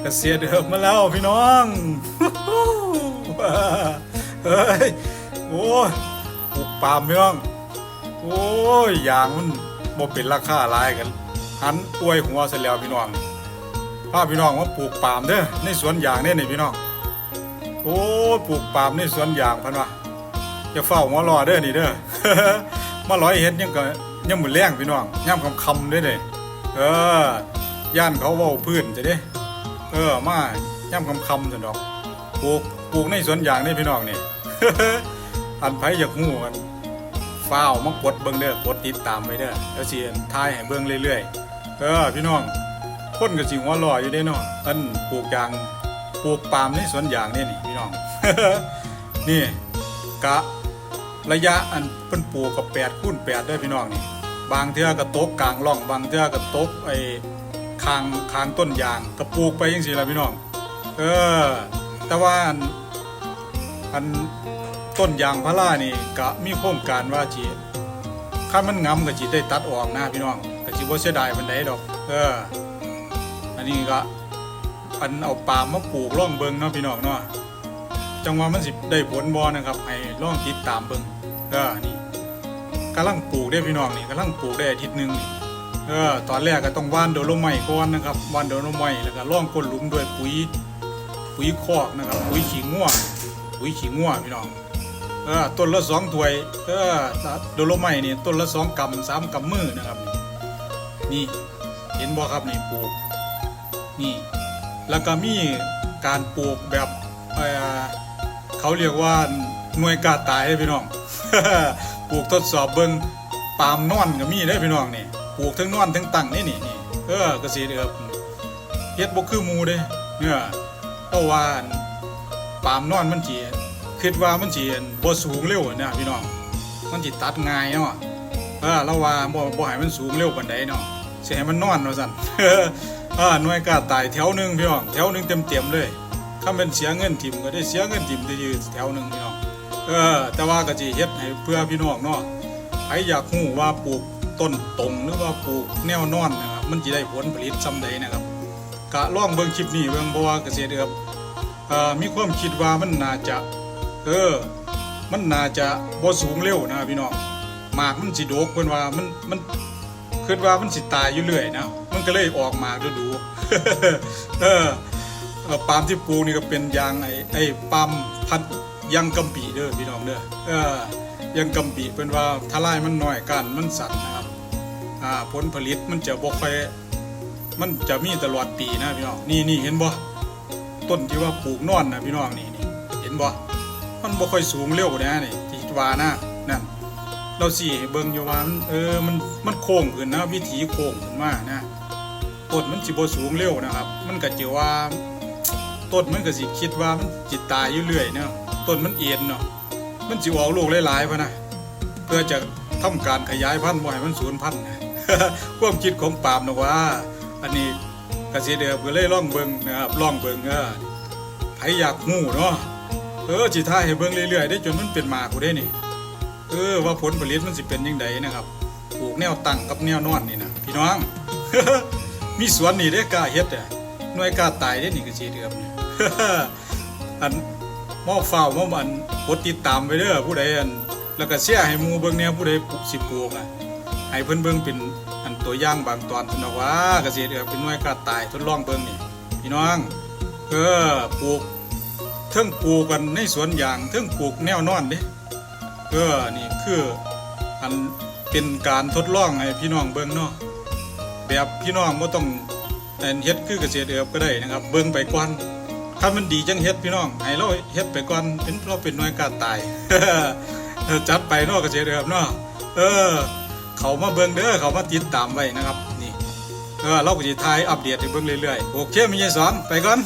เกษียเดิมมาแล้วพี่น้องเฮ้ยโอ้ยปลูกปาล์มพี่น้อง โอ้ยอย่างมันบ่เป็นราคาหลายกันหันอวยหัวเสร็จแล้วพี่น้องพาพี่น้องมาปลูกปาล์มเด้อในสวนยางเนี่ยนี่พี่น้องโอ้ยปลูกปาล์มในสวนยางพันวะอย่าเฝ้าหัวรอเด้อนี่เด้อมาร้อยเฮ็ดยังก็ยังมือแรงพี่น้องย่ำคำคำเด้อเด้เออ ย่านเขาเว้าพื้นจะเด้ เออมาย่ำคำคำๆจันดอกปลูกปลูกในสวนยางนี่พี่น้องนี่อันไผอยากหูกันฟ้าวมากดเบิ่งเด้อกดติดตามไว้เด้อแล้วสิทายให้เบิ่งเรื่อยๆเออพี่น้องคนก็สิหัวรอยอยู่เด้เนาะอันปลูกยางปลูกปาล์มในสวนยางนี่นี่พี่น้องนี่กะระยะอันเพิ่นปลูกกับ8คูณ8เด้อพี่น้องนี่บางเทื่อก็ตกกลางร่องบางเทื่อก็ตกไอางคางต้นยางก็ปลูกไปจังซี่ล่ะพี่น้อง เออ แต่ว่าอันอันต้นยางพารานี่ก็มีโครงการว่าสิคันมันงำก็สิได้ตัดออกนะพี่น้องก็สิบ่เสียดายปานใดดอก เออ อันนี้ก็อันเอาปามมาปลูกร่องเบิงเนาะพี่น้องเนาะจังหว่ามันสิได้ผลบ่นะครับให้ลองติดตามเบิงเออนี่กำลังปลูกได้พี่น้องนี่กำลังปลูกได้อาทิตย์หนึ่งนี่ เออตอนแรกก็ต้องว่านโดโลไม้ก่อนนะครับว่านโดโลไมแล้วก็ร่องก้นหลุมด้วยปุ๋ยปุ๋ยคอกนะครับ ปุ๋ยขี้งัวปุ๋ยขี้งัวพี่น้องเออต้นละสองถ้วยเออโดโลไม้นี่ต้นละสองกำสามกำมือนะครับ นี่เห็นบ่ครับนี่ปลูกนี่แล้วก็มีการปลูกแบบเเขาเรียกว่าหน่วยกาตายพี่น้องปลูกทดสอบเบิ่งปามนอนก็มีได้พี่น้องนี่ ปลูกทั้งนอนทั้งตั้งนี่นี่นี่เออเกษตรเออบเฮ็ดบ่คือหมูเด้เนี่ยเพราะว่าอันปามนอนมันสิคิดว่ามันสิบ่สูงเร็วนะพี่น้องมันสิตัดง่ายเนาะเออเราว่าบ่บ่ให้มันสูงเร็วปานใดเนาะสิให้มันนอนว่าซั่นอ่าหน่วยกล้าตายแถวหนึ่งพี่น้องแถวหนึ่งเต็มเต็มๆเลยถ้าเป็นเสียเงินทิมก็ได้เสียเงินทิมได้ยืนแถวหนึ่งพี่น้องเออแต่ว่าก็จะเฮ็ดให้เพื่อพี่น้องเนาะใครอยากรู้ว่าปลูก ต้นตรงหรือว่าปลูกแนวนอนนะครับมันจะได้ผลผลิตซ้ำใดนะครับกะล่องเบิ่งคลิปนี้เบิ่งเพราะว่าเกษตรเอือบเอ่อมีความคิดว่ามันน่าจะเออมันน่าจะบ่สูงเร็วนะพี่น้องหมากมันสิโดกเพิ่นว่ามันมันคิดว่ามันสิตายอยู่เรื่อยนะมันก็เลยออกมาดูดูเออปาล์มที่ปลูกนี่ก็เป็นยางไอ้ไอ้ปาล์มพันยังกำปีเด้อพี่น้องเด้อเออยังกำปีเป็นว่าทลายมันหน้อยกันมันสั่นนะครับ อ่าผลผลิตมันจะบ่ค่อยมันจะมีตลอดปีนะพี่น้องนี่นี่เห็นบ่ต้นที่ว่าปลูกนอนนะพี่น้องนี่นี่เห็นบ่มันบ่ค่อยสูงเร็วนะนี่ที่ว่านะนั่นเราสี่เบิ่งอยู่ว่ามันเออมันมันโค้งขึ้นนะวิถีโค้งขึ้นมานะต้นมันสิบ่สูงเร็วนะครับ มันก็จะว่าต้นมันก็สิคิดว่ามันจิตตายอยู่เรื่อยเนาะต้นมันเอียนเนาะมันสิออกลูกหลายๆพะนะเพื่อจะทำการขยายพันธุ์บ่ให้มันสูญพันธุ์นะ ความคิดของปามนะว่า อันนี้เกษตรเดือบก็เลยล่องเบิงนะครับล่องเบิงเออใครอยากฮู้เนาะเออสิท่าให้เบิงเรื่อยๆได้จนมันเป็นหมากูได้นี่เออว่าผลผลิตมันสิเป็นยังไงนะครับปลูกแนวตั้งกับแนวนอนนี่นะพี่น้อง มีสวนนี่ได้กล้าเฮ็ดอะหน่วยกล้าตายได้นี่ก็สิเดือบเนี่ยอันมอฟ้าวมอมันกดติดตามไปเด้อผู้ใดอันแล้วก็เสียให้มูเบิงแนวผู้ใดปลูกสิบปลูกอะให้เพิ่นเบิงเป็น ตัวอย่างบางตอนเพิ่นบอกว่าเกษตรเอือบเป็นหน่วยกล้าตายทดลองเบิ่งนี่พี่น้องเออปลูกเทิงปลูกกันในสวนยางเทิงปลูกแนวนอนเด้เออนี่คืออันเป็นการทดลองให้พี่น้องเบิ่งเนาะแบบพี่น้องบ่ต้องเอ่อเฮ็ดคือเกษตรเอือบก็ได้นะครับ เบิ่งไปก่อนถ้ามันดีจังเฮ็ดพี่น้องให้เราเฮ็ดไปก่อนเป็นเราเป็นหน้อยกาตายจัดไปเนาะเกษตรเอือบเนาะเออ เขามาเบิ่งเด้อเขามาติดตามไว้นะครับนี่เออเราก็จะทายอัปเดตให้เบิ่งเรื่อยๆโอเคมีใจสอนไปก่อน